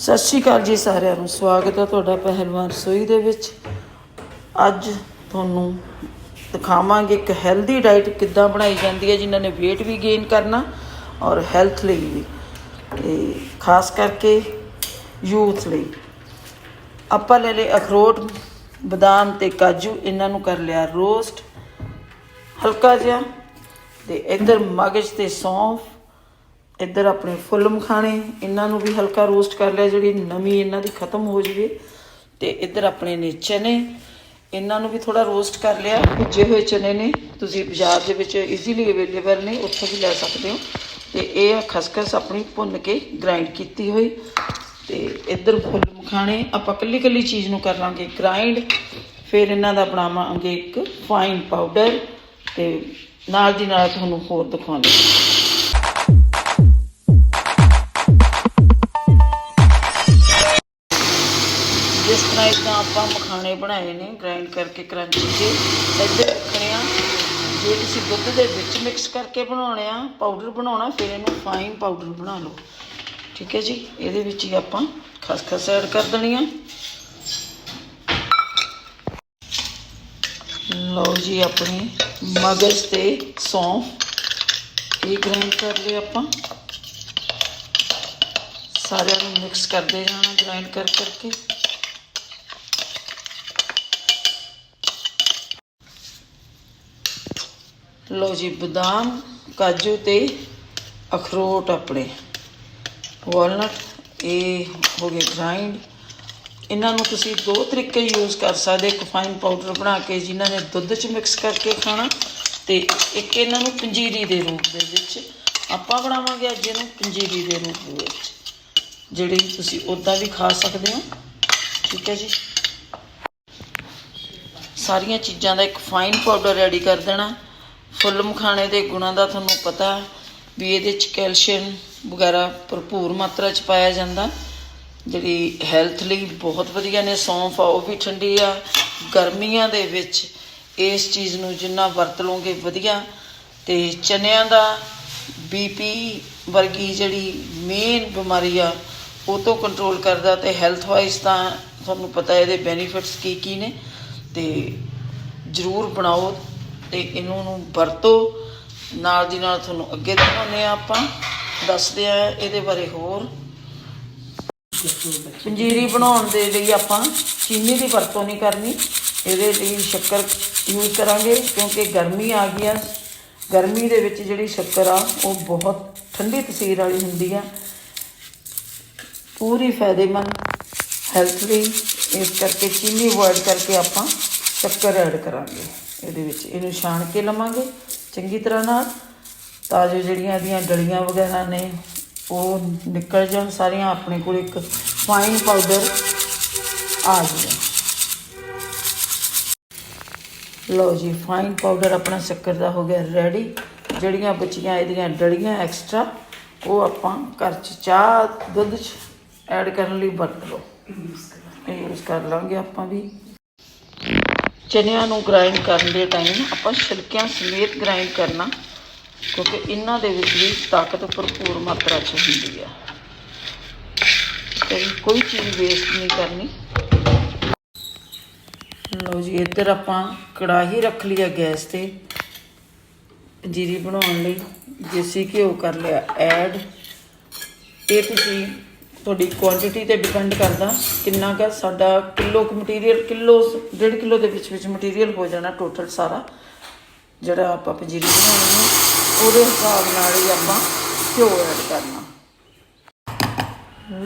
ਸਤਿ ਸ਼੍ਰੀ ਅਕਾਲ ਜੀ ਸਾਰਿਆਂ ਨੂੰ। ਸਵਾਗਤ ਹੈ ਤੁਹਾਡਾ ਪਹਿਲਵਾਨ ਰਸੋਈ ਦੇ ਵਿੱਚ। ਅੱਜ ਤੁਹਾਨੂੰ ਦਿਖਾਵਾਂਗੇ ਇੱਕ ਹੈਲਦੀ ਡਾਈਟ ਕਿੱਦਾਂ ਬਣਾਈ ਜਾਂਦੀ ਹੈ, ਜਿਨ੍ਹਾਂ ਨੇ weight ਵੀ ਗੇਨ ਕਰਨਾ ਔਰ ਹੈਲਥ ਲਈ ਵੀ। ਤੇ ਖਾਸ ਕਰਕੇ ਯੂਥ ਲਈ। ਆਪਾਂ ਲੈ ਲਏ ਅਖਰੋਟ, ਬਦਾਮ ਤੇ ਕਾਜੂ। ਇਹਨਾਂ ਨੂੰ ਕਰ ਲਿਆ ਰੋਸਟ ਹਲਕਾ ਜਿਹਾ। ਤੇ ਇੱਧਰ ਮਗਜ ਤੇ ਸੌਂਫ। ਇੱਧਰ ਆਪਣੇ ਫੁੱਲ ਮਖਾਣੇ, ਇਹਨਾਂ ਨੂੰ ਵੀ ਹਲਕਾ ਰੋਸਟ ਕਰ ਲਿਆ, ਜਿਹੜੀ ਨਮੀ ਇਹਨਾਂ ਦੀ ਖਤਮ ਹੋ ਜਵੇ। ਤੇ ਇੱਧਰ ਆਪਣੇ ਨੇ ਚਨੇ, ਇਹਨਾਂ ਨੂੰ ਵੀ ਥੋੜਾ ਰੋਸਟ ਕਰ ਲਿਆ, ਭੁੱਜੇ ਹੋਏ ਚਨੇ ਨੇ। ਤੁਸੀਂ ਬਾਜ਼ਾਰ ਦੇ ਵਿੱਚ ਈਜ਼ੀਲੀ ਅਵੇਲੇਬਲ ਨੇ, ਉੱਥੋਂ ਵੀ ਲੈ ਸਕਦੇ ਹੋ। ਤੇ ਇਹ ਆ ਖਸਖਸ ਆਪਣੀ ਭੁੰਨ ਕੇ ਗ੍ਰਾਈਂਡ ਕੀਤੀ ਹੋਈ। ਤੇ ਇੱਧਰ ਫੁੱਲ ਮਖਾਣੇ, ਆਪਾਂ ਕੱਲੀ ਕੱਲੀ ਚੀਜ਼ ਨੂੰ ਕਰ ਲਾਂਗੇ ਗ੍ਰਾਈਂਡ ਫਿਰ ਇਹਨਾਂ ਦਾ ਬਣਾਵਾਂਗੇ ਇੱਕ ਫਾਈਨ ਪਾਊਡਰ ਤੇ ਨਾਲ ਦੀ ਨਾਲ ਤੁਹਾਨੂੰ ਹੋਰ ਦਿਖਾਉਂਦੇ ਜਿਸ ਇਦਾਂ ਆਪਾਂ ਮਖਾਣੇ ਬਣਾਏ ਨੇ ਗ੍ਰਾਈਂਡ ਕਰਕੇ ਕਰੰਚ ਜੇ ਇੱਧਰ ਰੱਖਣੇ ਆ। ਜੇ ਤੁਸੀਂ ਦੁੱਧ ਦੇ ਵਿੱਚ ਮਿਕਸ ਕਰਕੇ ਬਣਾਉਣੇ ਆ ਪਾਊਡਰ ਬਣਾਉਣਾ, ਫਿਰ ਇਹਨੂੰ ਫਾਈਨ ਪਾਊਡਰ ਬਣਾ ਲਓ। ਠੀਕ ਹੈ ਜੀ? ਇਹਦੇ ਵਿੱਚ ਹੀ ਆਪਾਂ ਖਸਖਸ ਐਡ ਕਰ ਦੇਣੀ ਆ। ਲਓ ਜੀ ਆਪਣੇ ਮਗਜ਼ ਤੇ ਸੌਂਫ। ਇਹ ਗ੍ਰਾਈਂਡ ਕਰ ਲਿਆ ਆਪਾਂ। ਸਾਰਿਆਂ ਨੂੰ ਮਿਕਸ ਕਰਦੇ ਜਾਣਾ ਗ੍ਰਾਈਂਡ ਕਰ ਕਰਕੇ। ਲਓ ਜੀ, ਬਦਾਮ, ਕਾਜੂ ਤੇ ਅਖਰੋਟ ਆਪਣੇ। ਵਾਲਨਟ, ਇਹ ਹੋ ਗਏ ਗ੍ਰਾਈਂਡ ਇਹਨਾਂ ਨੂੰ ਤੁਸੀਂ ਦੋ ਤਰੀਕੇ ਯੂਜ਼ ਕਰ ਸਕਦੇ ਇੱਕ ਫਾਈਨ ਪਾਊਡਰ ਬਣਾ ਕੇ ਜਿਨ੍ਹਾਂ ਨੇ ਦੁੱਧ 'ਚ ਮਿਕਸ ਕਰਕੇ ਖਾਣਾ ਤੇ ਇੱਕ ਇਹਨਾਂ ਨੂੰ ਪੰਜੀਰੀ ਦੇ ਰੂਪ ਦੇ ਵਿੱਚ ਆਪਾਂ ਬਣਾਵਾਂਗੇ ਅੱਜ ਇਹਨੂੰ ਪੰਜੀਰੀ ਦੇ ਰੂਪ ਦੇ ਵਿੱਚ। ਜਿਹੜੀ ਤੁਸੀਂ ਉਦਾਂ ਵੀ ਖਾ ਸਕਦੇ ਹੋ। ਠੀਕ ਹੈ ਜੀ। ਸਾਰੀਆਂ ਚੀਜ਼ਾਂ ਦਾ ਇੱਕ ਫਾਈਨ ਪਾਊਡਰ ਰੈਡੀ ਕਰ ਦੇਣਾ। ਫੁੱਲ ਮਖਾਣੇ ਦੇ ਗੁਣਾਂ ਦਾ ਤੁਹਾਨੂੰ ਪਤਾ ਵੀ ਇਹਦੇ ਚ ਕੈਲਸ਼ੀਅਮ ਵਗੈਰਾ ਭਰਪੂਰ ਮਾਤਰਾ ਚ ਪਾਇਆ ਜਾਂਦਾ। ਜਿਹੜੀ ਹੈਲਥ ਲਈ ਬਹੁਤ ਵਧੀਆ ਨੇ, ਸੌਂਫ ਆ, ਉਹ ਵੀ ਠੰਡੀ ਆ। ਗਰਮੀਆਂ ਦੇ ਵਿੱਚ ਇਸ ਚੀਜ਼ ਨੂੰ ਜਿੰਨਾ ਵਰਤ ਲਓਗੇ ਵਧੀਆ। ਤੇ ਚਨਿਆਂ ਦਾ ਬੀਪੀ ਵਰਗੀ ਜਿਹੜੀ ਮੇਨ ਬਿਮਾਰੀ ਆ, ਉਹ ਤੋਂ ਕੰਟਰੋਲ ਕਰਦਾ ਤੇ ਹੈਲਥ ਵਾਈਜ਼ ਤਾਂ ਤੁਹਾਨੂੰ ਪਤਾ ਇਹਦੇ ਬੈਨੀਫਿਟਸ ਕੀ ਕੀ ਨੇ। ਤੇ ਜ਼ਰੂਰ ਬਣਾਓ। ਤੇ ਇਹਨੂੰ ਨੂੰ ਵਰਤੋ। ਨਾਲ ਦੀ ਨਾਲ ਤੁਹਾਨੂੰ ਅੱਗੇ ਦਿਖਾਉਂਦੇ ਆ ਆਪਾਂ। ਦੱਸਦੇ ਆ ਇਹਦੇ ਬਾਰੇ ਹੋਰ। ਪੰਜੀਰੀ ਬਣਾਉਣ ਦੇ ਲਈ ਆਪਾਂ ਚੀਨੀ ਦੀ ਵਰਤੋਂ ਨਹੀਂ ਕਰਨੀ। ਇਹਦੇ ਲਈ ਸ਼ੱਕਰ ਯੂਜ਼ ਕਰਾਂਗੇ ਕਿਉਂਕਿ ਗਰਮੀ ਆ ਗਈ ਆ। ਗਰਮੀ ਦੇ ਵਿੱਚ ਜਿਹੜੀ ਸ਼ੱਕਰ ਆ, ਉਹ ਬਹੁਤ ਠੰਡੀ ਤਸੀਰ ਵਾਲੀ ਹੁੰਦੀ ਆ। ਪੂਰੀ ਫਾਇਦੇਮੰਦ ਹੈਲਥ ਲਈ ਇਸ ਕਰਕੇ ਚੀਨੀ ਅਵੋਇਡ ਕਰਕੇ ਆਪਾਂ ਸ਼ੱਕਰ ਐਡ ਕਰਾਂਗੇ। ਇਹਦੇ ਵਿੱਚ ਇਹਨੂੰ ਛਾਣ ਕੇ ਲਵਾਂਗੇ। ਚੰਗੀ ਤਰ੍ਹਾਂ ਨਾਲ ਤਾਂ ਜੋ ਜਿਹੜੀਆਂ ਇਹਦੀਆਂ ਡਲੀਆਂ ਵਗੈਰਾ ਨੇ, ਉਹ ਨਿਕਲ ਜਾਣ, ਸਾਰੀਆਂ ਆਪਣੇ ਕੋਲ ਇੱਕ ਫਾਈਨ ਪਾਊਡਰ ਆ ਜਾਵੇ। ਲਓ ਜੀ ਫਾਈਨ ਪਾਊਡਰ ਆਪਣਾ ਸ਼ੱਕਰ ਦਾ ਹੋ ਗਿਆ ਰੈਡੀ ਜਿਹੜੀਆਂ ਬਚੀਆਂ ਇਹਦੀਆਂ ਡਲੀਆਂ ਐਕਸਟਰਾ ਉਹ ਆਪਾਂ ਘਰ ਚ ਚਾਹ, ਦੁੱਧ ਚ ਐਡ ਕਰਨ ਲਈ ਵਰਤ ਲਓ। ਇਹ ਯੂਜ਼ ਕਰ ਲਾਂਗੇ ਆਪਾਂ ਵੀ। ਚਨਿਆਂ ਨੂੰ ਗ੍ਰਾਈਂਡ ਕਰਨ ਦੇ ਟਾਈਮ ਆਪਾਂ ਛਿਲਕਿਆਂ ਸਮੇਤ ਗ੍ਰਾਈਂਡ ਕਰਨਾ, ਕਿਉਂਕਿ ਇਹਨਾਂ ਦੇ ਵਿੱਚ ਵੀ ਤਾਕਤ ਭਰਪੂਰ ਮਾਤਰਾ 'ਚ ਹੁੰਦੀ ਆ। ਤੇ ਕੋਈ ਚੀਜ਼ ਵੇਸਟ ਨਹੀਂ ਕਰਨੀ। ਲਓ ਜੀ, ਇੱਧਰ ਆਪਾਂ ਕੜਾਹੀ ਰੱਖ ਲਈ ਆ ਗੈਸ ਤੇ। ਜੀਰੀ ਬਣਾਉਣ ਲਈ ਦੇਸੀ ਘਿਓ ਕਰ ਲਿਆ ਐਡ ਇਹ ਤੁਸੀਂ ਤੁਹਾਡੀ ਕੁਆਂਟੀਟੀ ਤੇ ਡਿਪੈਂਡ ਕਰਦਾ ਕਿੰਨਾ ਕੁ ਸਾਡਾ ਕਿਲੋ ਕੁ ਮਟੀਰੀਅਲ ਕਿਲੋ ਡੇਢ ਕਿਲੋ ਦੇ ਵਿੱਚ ਵਿੱਚ ਮਟੀਰੀਅਲ ਹੋ ਜਾਣਾ ਟੋਟਲ ਸਾਰਾ, ਜਿਹੜਾ ਆਪਾਂ ਪੰਜੀਰੀ ਬਣਾਉਣੀ ਹੈ, ਉਹਦੇ ਹਿਸਾਬ ਨਾਲ ਹੀ ਆਪਾਂ ਘਿਓ ਐਡ ਕਰਨਾ।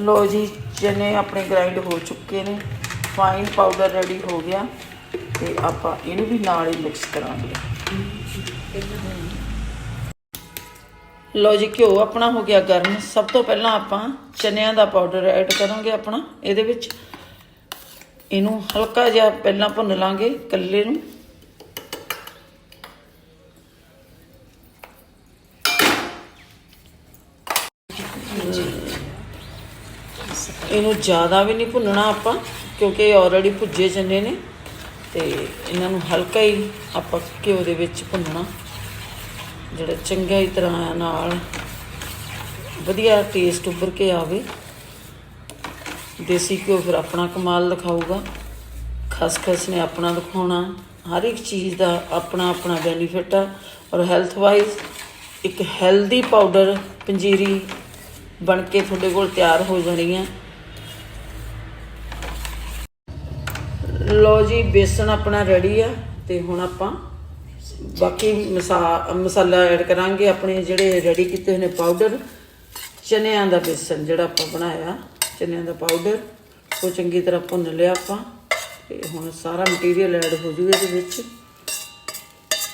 ਲੋ ਜੀ ਚਨੇ ਆਪਣੇ ਗ੍ਰਾਈਂਡ ਹੋ ਚੁੱਕੇ ਨੇ ਫਾਈਨ ਪਾਊਡਰ ਰੈਡੀ ਹੋ ਗਿਆ, ਤੇ ਆਪਾਂ ਇਹਨੂੰ ਵੀ ਨਾਲ ਹੀ ਮਿਕਸ ਕਰਾਂਗੇ। ਲੋ ਜੀ, ਘਿਓ ਆਪਣਾ ਹੋ ਗਿਆ ਗਰਮ। ਸਭ ਤੋਂ ਪਹਿਲਾਂ ਆਪਾਂ ਚਨਿਆਂ ਦਾ ਪਾਊਡਰ ਐਡ ਕਰਾਂਗੇ ਆਪਣਾ। ਇਹਦੇ ਵਿੱਚ ਇਹਨੂੰ ਹਲਕਾ ਜਿਹਾ ਪਹਿਲਾਂ ਭੁੰਨ ਲਾਂਗੇ ਕੱਲੇ ਨੂੰ। ਇਹਨੂੰ ਜ਼ਿਆਦਾ ਵੀ ਨਹੀਂ ਭੁੰਨਣਾ ਆਪਾਂ, ਕਿਉਂਕਿ ਇਹ ਆਲਰੇਡੀ ਭੁੱਜੇ ਚੰਨੇ ਨੇ। ਤੇ ਇਹਨਾਂ ਨੂੰ ਹਲਕਾ ਹੀ ਆਪਾਂ ਘਿਓ ਦੇ ਵਿੱਚ ਭੁੰਨਣਾ। ਜਿਹੜਾ ਚੰਗਾ ਹੀ ਤਰ੍ਹਾਂ ਨਾਲ। ਵਧੀਆ ਟੇਸਟ ਉੱਭਰ ਕੇ ਆਵੇ। ਦੇਸੀ ਘਿਓ ਫਿਰ ਆਪਣਾ ਕਮਾਲ ਦਿਖਾਊਗਾ। ਖਸਖਸ ਨੇ ਆਪਣਾ ਦਿਖਾਉਣਾ। ਹਰ ਇੱਕ ਚੀਜ਼ ਦਾ ਆਪਣਾ ਆਪਣਾ ਬੈਨੀਫਿਟ ਆ। ਔਰ ਹੈਲਥ ਵਾਈਜ਼ ਇੱਕ ਹੈਲਦੀ ਪਾਊਡਰ ਪੰਜੀਰੀ ਬਣ ਕੇ ਤੁਹਾਡੇ ਕੋਲ ਤਿਆਰ ਹੋ ਜਾਣੀ ਹੈ ਲੋ ਜੀ ਬੇਸਣ ਆਪਣਾ ਰੈਡੀ ਆ ਤੇ ਹੁਣ ਆਪਾਂ ਬਾਕੀ ਮਸਾ, ਮਸਾਲਾ ਐਡ ਕਰਾਂਗੇ, ਆਪਣੇ ਜਿਹੜੇ ਰੈਡੀ ਕੀਤੇ ਹੋਏ ਨੇ ਪਾਊਡਰ ਚਨਿਆਂ ਦਾ ਬੇਸਨ ਜਿਹੜਾ ਆਪਾਂ ਬਣਾਇਆ, ਚਨਿਆਂ ਦਾ ਪਾਊਡਰ ਉਹ ਚੰਗੀ ਤਰ੍ਹਾਂ ਭੁੰਨ ਲਿਆ ਆਪਾਂ, ਤੇ ਹੁਣ ਸਾਰਾ ਮਟੀਰੀਅਲ ਐਡ ਹੋ ਜੂਗਾ ਇਹਦੇ ਵਿੱਚ,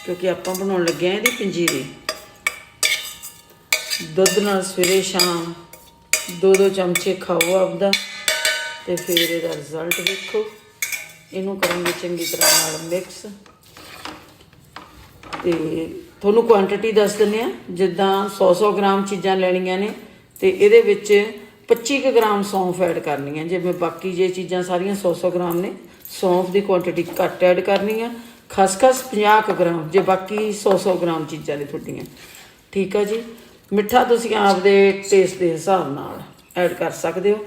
ਕਿਉਂਕਿ ਆਪਾਂ ਬਣਾਉਣ ਲੱਗੇ ਆ ਇਹਦੀ ਪੰਜੀਰੀ। ਦੁੱਧ ਨਾਲ ਸਵੇਰੇ ਸ਼ਾਮ ਦੋ ਦੋ ਚਮਚੇ ਖਾਓ ਆਪਦਾ, ਤੇ ਫਿਰ ਇਹਦਾ ਰਿਜ਼ਲਟ ਵੇਖੋ। ਇਹਨੂੰ ਕਰਾਂਗੇ ਚੰਗੀ ਤਰ੍ਹਾਂ ਨਾਲ ਮਿਕਸ ਤੇ ਤੁਹਾਨੂੰ ਕੁਆਂਟੀਟੀ ਦੱਸ ਦਿੰਨੇ ਆ ਜਿੱਦਾਂ 100-100 ਗ੍ਰਾਮ ਚੀਜ਼ਾਂ ਲੈਣੀਆਂ ਨੇ ਤੇ ਇਹਦੇ ਵਿੱਚ 25 ਕੁ ਗ੍ਰਾਮ ਸੌਂਫ ਐਡ ਕਰਨੀ ਹੈ। ਜਿਵੇਂ ਬਾਕੀ ਜੇ ਚੀਜ਼ਾਂ ਸਾਰੀਆਂ 100-100 ਗ੍ਰਾਮ ਨੇ, ਸੌਂਫ ਦੀ ਕੁਆਂਟੀਟੀ ਘੱਟ ਐਡ ਕਰਨੀ ਆ ਖਸਖਸ 50 ਕੁ ਗ੍ਰਾਮ, ਜੇ ਬਾਕੀ 100-100 ਗ੍ਰਾਮ ਚੀਜ਼ਾਂ ਨੇ ਤੁਹਾਡੀਆਂ। ਠੀਕ ਆ ਜੀ? ਮਿੱਠਾ ਤੁਸੀਂ ਆਪਦੇ ਟੇਸਟ ਦੇ ਹਿਸਾਬ ਨਾਲ ਐਡ ਕਰ ਸਕਦੇ ਹੋ।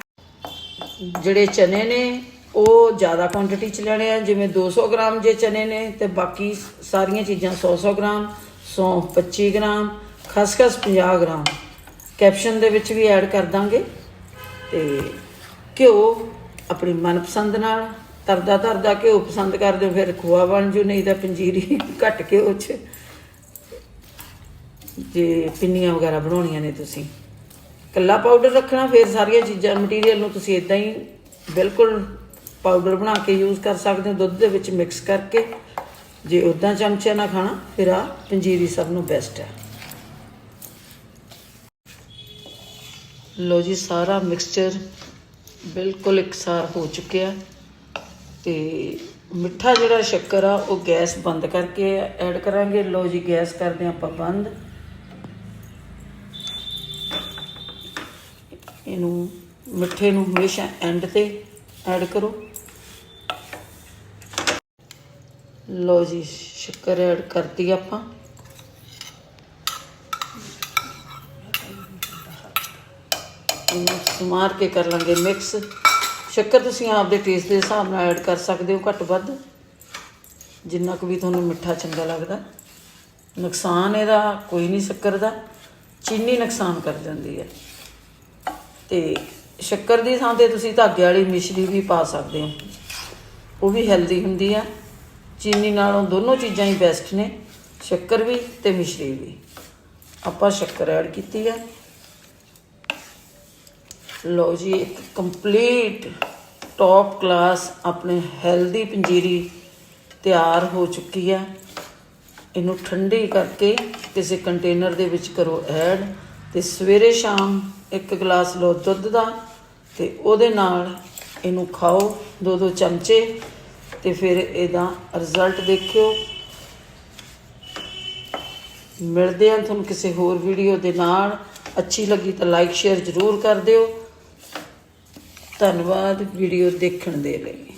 ਜਿਹੜੇ ਚਨੇ ਨੇ ਉਹ ਜ਼ਿਆਦਾ ਕੁਆਂਟੀਟੀ ਚ ਲੈਣੇ ਆ, ਜਿਵੇਂ 200 ਗ੍ਰਾਮ ਜੇ ਚਨੇ ਨੇ, ਤੇ ਬਾਕੀ ਸਾਰੀਆਂ ਚੀਜ਼ਾਂ 100-100 ਗ੍ਰਾਮ ਸੌਂਫ 25 ਗ੍ਰਾਮ ਖਸਖਸ 50 ਗ੍ਰਾਮ। ਕੈਪਸ਼ਨ ਦੇ ਵਿੱਚ ਵੀ ਐਡ ਕਰ ਦਾਂਗੇ। ਤੇ ਘਿਓ ਆਪਣੀ ਮਨਪਸੰਦ ਨਾਲ, ਤਰਦਾ ਤਰਦਾ ਘਿਓ ਪਸੰਦ ਕਰਦੇ ਹੋ, ਫਿਰ ਖੋਆ ਬਣ ਜੂ, ਨਹੀਂ ਤਾਂ ਪੰਜੀਰੀ ਘੱਟ ਘਿਓ ਚ। ਜੇ ਪਿੰਨੀਆਂ ਵਗੈਰਾ ਬਣਾਉਣੀਆਂ ਨੇ ਤੁਸੀਂ। ਕੱਲਾ ਪਾਊਡਰ ਰੱਖਣਾ, ਫਿਰ ਸਾਰੀਆਂ ਚੀਜ਼ਾਂ ਮਟੀਰੀਅਲ ਨੂੰ ਤੁਸੀਂ ਇਦਾਂ ਹੀ ਬਿਲਕੁਲ ਪਾਊਡਰ ਬਣਾ ਕੇ ਯੂਜ਼ ਕਰ ਸਕਦੇ ਹੋ, ਦੁੱਧ ਦੇ ਵਿੱਚ ਮਿਕਸ ਕਰਕੇ। ਜੇ ਉਦਾਂ ਚਮਚਿਆਂ ਨਾਲ ਖਾਣਾ, ਫਿਰ ਆ ਪੰਜੀਰੀ ਸਭ ਨੂੰ ਬੈਸਟ ਹੈ। ਲੋ ਜੀ, ਸਾਰਾ ਮਿਕਸਚਰ ਬਿਲਕੁਲ ਇਕਸਾਰ ਹੋ ਚੁੱਕਿਆ। ਤੇ ਮਿੱਠਾ ਜਿਹੜਾ ਸ਼ੱਕਰ ਆ, ਉਹ ਗੈਸ ਬੰਦ ਕਰਕੇ ਐਡ ਕਰਾਂਗੇ। ਲੋ ਜੀ, ਗੈਸ ਕਰਦੇ ਆਪਾਂ ਬੰਦ। ਇਹਨੂੰ ਮਿੱਠੇ ਨੂੰ ਹਮੇਸ਼ਾ ਐਂਡ ਤੇ ਐਡ ਕਰੋ। ਲੋ ਜੀ, ਸ਼ੱਕਰ ਐਡ ਕਰਤੀ ਆਪਾਂ। ਇਹਨੂੰ ਸਮਾਰ ਕੇ ਕਰ ਲਾਂਗੇ ਮਿਕਸ। ਸ਼ੱਕਰ ਤੁਸੀਂ ਆਪਦੇ ਟੇਸਟ ਦੇ ਹਿਸਾਬ ਨਾਲ ਐਡ ਕਰ ਸਕਦੇ ਹੋ ਘੱਟ ਵੱਧ। ਜਿੰਨਾ ਕੁ ਵੀ ਤੁਹਾਨੂੰ ਮਿੱਠਾ ਚੰਗਾ ਲੱਗਦਾ। ਨੁਕਸਾਨ ਇਹਦਾ ਕੋਈ ਨਹੀਂ ਸ਼ੱਕਰ ਦਾ। ਚੀਨੀ ਨੁਕਸਾਨ ਕਰ ਜਾਂਦੀ ਹੈ। ਤੇ ਸ਼ੱਕਰ ਦੀ ਥਾਂ ਤੇ ਤੁਸੀਂ ਧਾਗੇ ਵਾਲੀ ਮਿਸ਼ਰੀ ਵੀ ਪਾ ਸਕਦੇ ਹੋ। ਉਹ ਵੀ ਹੈਲਦੀ ਹੁੰਦੀ ਆ। ਚੀਨੀ ਨਾਲੋਂ ਦੋਨੋਂ ਚੀਜ਼ਾਂ ਹੀ ਬੈਸਟ ਨੇ, ਸ਼ੱਕਰ ਵੀ ਤੇ ਮਿਸ਼ਰੀ ਵੀ। ਆਪਾਂ ਸ਼ੱਕਰ ਐਡ ਕੀਤੀ ਹੈ ਲੋ ਜੀ, ਇੱਕ ਕੰਪਲੀਟ ਟੌਪ ਕਲਾਸ ਆਪਣੇ ਹੈਲਦੀ ਪੰਜੀਰੀ ਤਿਆਰ ਹੋ ਚੁੱਕੀ ਹੈ ਇਹਨੂੰ ਠੰਡੀ ਕਰਕੇ ਕਿਸੇ ਕੰਟੇਨਰ ਦੇ ਵਿੱਚ ਕਰੋ ਐਡ ਤੇ ਸਵੇਰੇ ਸ਼ਾਮ ਇੱਕ ਗਲਾਸ ਲਓ ਦੁੱਧ ਦਾ ਤੇ ਉਹਦੇ ਨਾਲ ਇਹਨੂੰ ਖਾਓ ਦੋ ਦੋ ਚਮਚੇ। ਤੇ ਫਿਰ ਇਹਦਾ ਰਿਜ਼ਲਟ ਦੇਖਿਓ। ਮਿਲਦੇ ਹਾਂ ਤੁਹਾਨੂੰ ਕਿਸੇ ਹੋਰ ਵੀਡੀਓ ਦੇ ਨਾਲ। ਅੱਛੀ ਲੱਗੀ ਤਾਂ ਲਾਈਕ ਸ਼ੇਅਰ ਜ਼ਰੂਰ ਕਰ ਦਿਓ। ਧੰਨਵਾਦ ਵੀਡੀਓ ਦੇਖਣ ਦੇ ਲਈ।